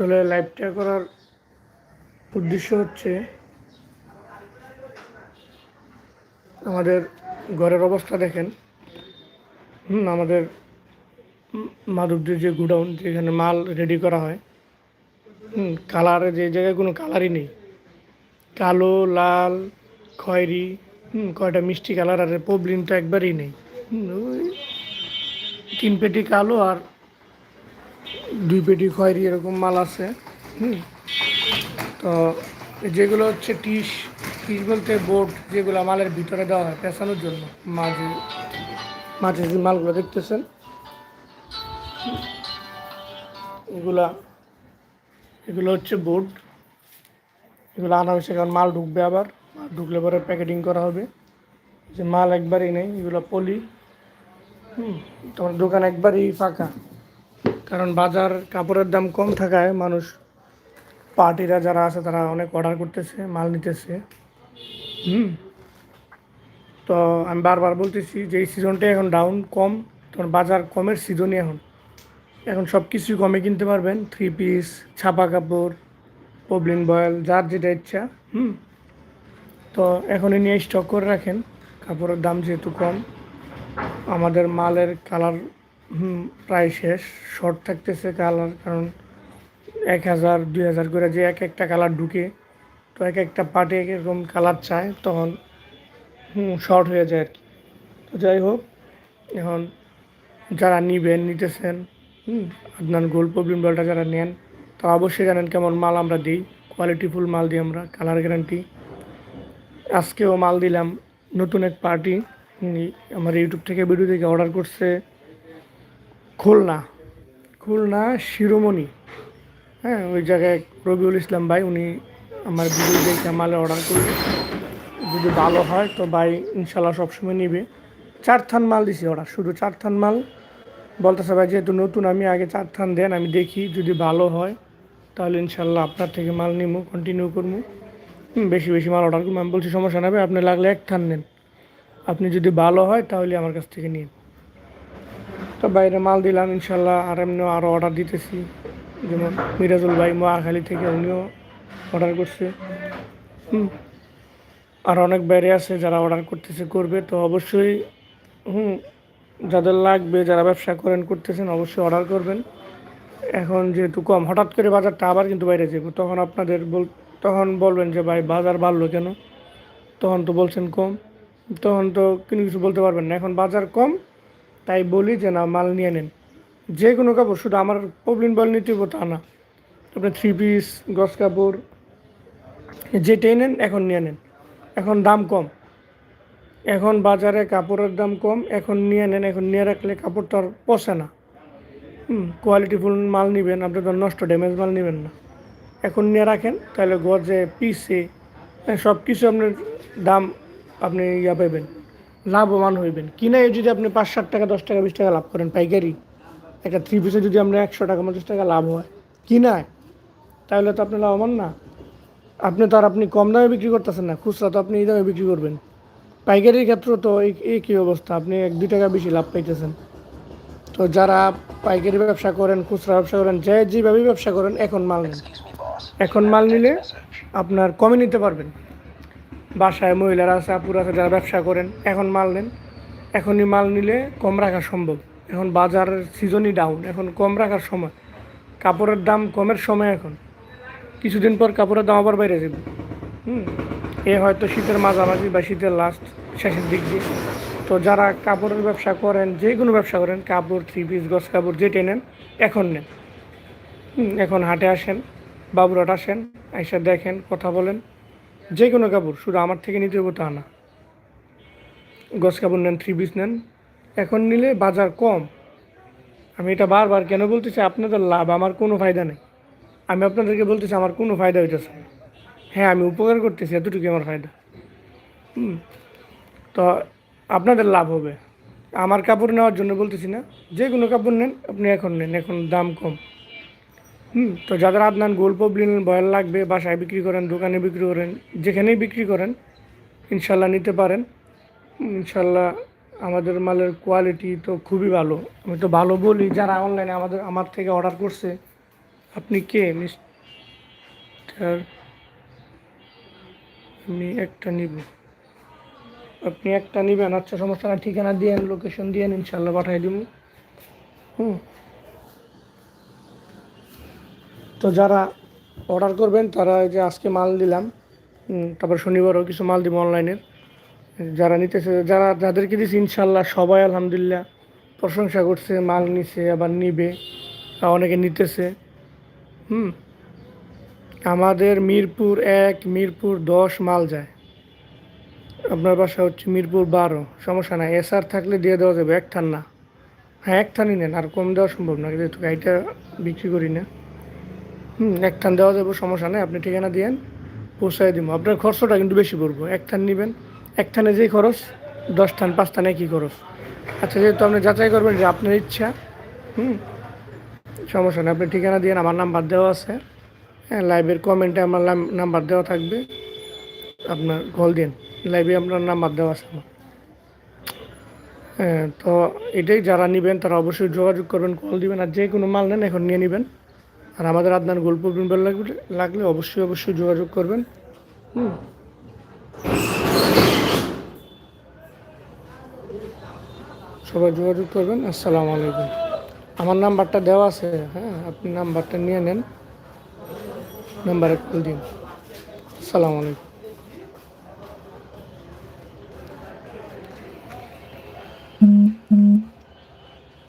আসলে লাইভটা করার উদ্দেশ্য হচ্ছে আমাদের ঘরের অবস্থা দেখেন। হুম, আমাদের মাধবদের যে গুডাউন, যেখানে মাল রেডি করা হয়, হুম কালার যে জায়গায় কোনো কালারই নেই। কালো, লাল, খয়েরি, হুম, কয়টা মিষ্টি কালার আর পবলিন তো একবারই নেই। তিন পেটি কালো আর দুই পেটি খয়েরি এরকম মাল আছে, হুম? তো যেগুলো হচ্ছে টিস টিস বলতে বোর্ড যেগুলো মালের ভিতরে দেওয়া হয় পেঁচানোর জন্য, মাঝে মাঝে যে মালগুলো দেখতেছেন এগুলা, এগুলো হচ্ছে বোর্ড এগুলো আনা হয়েছে কারণ মাল ঢুকবে আবার, মাল ঢুকলে পরে প্যাকেটিং করা হবে। যে মাল একবারই নেই, এগুলো পলি, হুম? তোমার দোকান একবারই ফাঁকা। কারণ বাজার কাপড়ের দাম কম থাকায় মানুষ, পার্টিরা যারা আছে তারা অনেক অর্ডার করতেছে, মাল নিতেছে। হুম? তো আমি বারবার বলতেছি যে এই সিজনটা এখন ডাউন কম তখন বাজার কমের সিজনই এখন। এখন সব কিছুই কমে কিনতে পারবেন থ্রি পিস ছাপা কাপড় পবলিন বয়েল যার যেটা ইচ্ছা, হুম? তো এখনই নিয়ে স্টক করে রাখেন, কাপড়ের দাম যেহেতু কম, আমাদের মালের কালার প্রায় শেষ। শর্ট থাকতেছে কালার, কারণ এক হাজার, দুই হাজার করে যে এক একটা কালার ঢুকে, তো এক একটা পার্টি এক এরকম কালার চায়, তখন, হুম, শর্ট হয়ে যায় আর কি। তো যাই হোক, এখন যারা নিবেন, নিতেছেন আপনার গোল প্রবলেম বলটা যারা নেন তো অবশ্যই জানেন কেমন মাল আমরা দিই। কোয়ালিটিফুল মাল দিই আমরা, কালার গ্যারান্টি আজকেও মাল দিলাম নতুন এক পার্টি। আমার ইউটিউব থেকে ভিডিও থেকে অর্ডার করছে। খুলনা। খুলনা, শিরোমণি। হ্যাঁ ওই জায়গায় রবিউল ইসলাম ভাই, উনি আমার ভিডিও দেখে মালে অর্ডার করবে যদি ভালো হয় তো ভাই ইনশাল্লাহ সবসময় নিবে। চার থান মাল দিছি অর্ডার শুধু চার থান মাল। বলতেছে ভাই, যেহেতু নতুন, আমি আগে চার থান দেন, আমি দেখি যদি ভালো হয়, তাহলে ইনশাল্লাহ আপনার থেকে মাল নিবো কন্টিনিউ করব বেশি বেশি মাল অর্ডার করব আমি বলছি, সমস্যা নেবে আপনি লাগলে এক থান নেন। আপনি যদি ভালো হয়, তাহলে আমার কাছ থেকে নিন। তো বাইরে মাল দিলাম, ইনশাল্লাহ আর এমনিও আরও অর্ডার দিতেছি। যেমন মিরাজুল ভাই মহাখালী থেকে উনিও অর্ডার করছে। হুম। আর অনেক বাইরে আছে যারা অর্ডার করতেছে, করবে তো অবশ্যই, হুম, যাদের লাগবে, যারা ব্যবসা করেন, করতেছেন, অবশ্যই অর্ডার করবেন। এখন যেহেতু কম, হঠাৎ করে বাজারটা আবার কিন্তু বাইরে যাব তখন আপনাদের বল, তখন বলবেন যে, ভাই, বাজার বাড়লো কেন? তখন তো বলছেন কম। তখন তো কোনো কিছু বলতে পারবেন না। এখন বাজার কম তাই বলি যে না, মাল নিয়ে নেন। যে কোনো কাপড়, শুধু আমার প্রবলেম বল নিতে হব তা না। আপনার থ্রি পিস গস কাপড়, যেটাই নেন, এখন নিয়ে নেন। এখন দাম কম। এখন বাজারে কাপড়ের দাম কম, এখন নিয়ে নেন, এখন নিয়ে রাখলে কাপড় তো আর পচে না। কোয়ালিটিফুল মাল নেবেন, আপনি তো নষ্ট ড্যামেজ মাল নেবেন না। এখন নিয়ে রাখেন, তাহলে গজে পিসে সব কিছু আপনার দাম আপনি ইয়া পাইবেন। লাভবান হইবেন। কিনায় যদি আপনি পাঁচ ষাট টাকা দশ টাকা বিশ টাকা লাভ করেন পাইকারি একটা থ্রি পিসে যদি আপনার একশো টাকা পঞ্চাশ টাকা লাভ হয়। কিনায় তাহলে তো আপনি লাভবান না। আপনি তো আর আপনি কম দামে বিক্রি করতেছেন না খুচরা তো আপনি এই দামে বিক্রি করবেন। পাইকারির ক্ষেত্রে তো এই এই কী অবস্থা? আপনি এক দুই টাকা বেশি লাভ পাইতেছেন। তো যারা পাইকারি ব্যবসা করেন খুচরা ব্যবসা করেন যে যেভাবেই ব্যবসা করেন এখন মাল নেন। এখন মাল নিলে আপনার কমে নিতে পারবেন। বাসায় মহিলারা আছে, আপুরা আছে, যারা ব্যবসা করেন, এখন মাল নেন। এখনই মাল নিলে কম রাখা সম্ভব। এখন বাজারের সিজনই ডাউন এখন কম রাখার সময়। কাপড়ের দাম কমের সময় এখন। কিছুদিন পর কাপড়ের দাম আবার বাইরে যাবে। হুম, এ হয়তো শীতের মাঝামাঝি বা শীতের লাস্ট শেষের দিক দিয়ে। তো যারা কাপড়ের ব্যবসা করেন, যে কোনো ব্যবসা করেন, কাপড় থ্রি পিস গস কাপড় যেটা নেন, এখন নেন। এখন হাটে আসেন বাবুরাট আসেন এসে দেখেন, কথা বলেন। যে কোনো কাপড়, শুধু আমার থেকে নিতে হবে তা না। গস কাপড় নেন থ্রি পিস নেন। এখন নিলে বাজার কম। আমি এটা বারবার কেন বলতেছি, আপনাদের লাভ আমার কোনো ফায়দা নেই। আমি আপনাদেরকে বলতেছি, আমার কোনো ফায়দা হইতেছে না। হ্যাঁ আমি উপকার করতেছি এতটুকু আমার ফায়দা। হুম। তো আপনাদের লাভ হবে। আমার কাপড় নেওয়ার জন্য বলতেছি না, যে কোনো কাপড় নেন, আপনি এখন নেন, এখন দাম কম। হুম, তো যাদের আপনার গোল পবলিন বয়াল লাগবে, বাসায় বিক্রি করেন, দোকানে বিক্রি করেন, যেখানেই বিক্রি করেন, ইনশাল্লাহ নিতে পারেন। ইনশাল্লাহ আমাদের মালের কোয়ালিটি তো খুবই ভালো। আমি তো ভালো বলি, যারা অনলাইনে আমাদের, আমার থেকে অর্ডার করছে, আপনি কে? মিস্টার আমি একটা নিব। আপনি একটা নিবেন আচ্ছা সমস্যা ঠিকানা দিয়েন লোকেশন দিয়েন ইনশাল্লাহ পাঠিয়ে দিব। হুম। তো যারা অর্ডার করবেন, তারা এই যে আজকে মাল দিলাম তারপর শনিবারও কিছু মাল দিব অনলাইনের যারা নিতেছে, যারা, যাদেরকে দিয়েছি ইনশাল্লাহ সবাই আলহামদুলিল্লাহ প্রশংসা করছে, মাল নিছে, আবার নিবে অনেকে নিতেছে। হুম, আমাদের মিরপুর এক, মিরপুর দশ মাল যায়। আপনার বাসা হচ্ছে মিরপুর বারো, সমস্যা নাই, এসআর থাকলে দিয়ে দেওয়া যাবে, এক থান না। হ্যাঁ এক থানই নেন, আর কম দেওয়া সম্ভব না, যেহেতু গাড়িটা বিক্রি করি না। হুম, এক দেওয়া যাবে, সমস্যা নেই, আপনি ঠিকানা দিয়েন পৌঁছাই দিব। আপনার খরচটা কিন্তু বেশি পড়ব। এক থান নেবেন, এক যেই খরচ, দশ থান পাঁচ থানে কী খরচ। আচ্ছা যেহেতু আপনি যাচাই করবেন যে আপনার ইচ্ছা, হুম, সমস্যা নেই, আপনি ঠিকানা দিয়েন, আমার নাম্বার দেওয়া আছে। হ্যাঁ লাইভের কমেন্টে আমার নাম্বার দেওয়া থাকবে। আপনার কল দিন লাইভে আপনার নাম্বার দেওয়া আছে আমার। হ্যাঁ তো এটাই যারা নেবেন, তারা অবশ্যই যোগাযোগ করবেন কল দিবেন, আর যে কোনো মাল নেন, এখন নিয়ে নেবেন। আর আমাদের আপনার গল্প বিনবেল লাগলে লাগলে অবশ্যই অবশ্যই যোগাযোগ করবেন। হুম। সবাই যোগাযোগ করবেন। আসসালামু আলাইকুম। আমার নাম্বারটা দেওয়া আছে হ্যাঁ আপনি নাম্বারটা নিয়ে নেন। নাম্বারে কল দিন। আসসালামু আলাইকুম। Mm-hmm.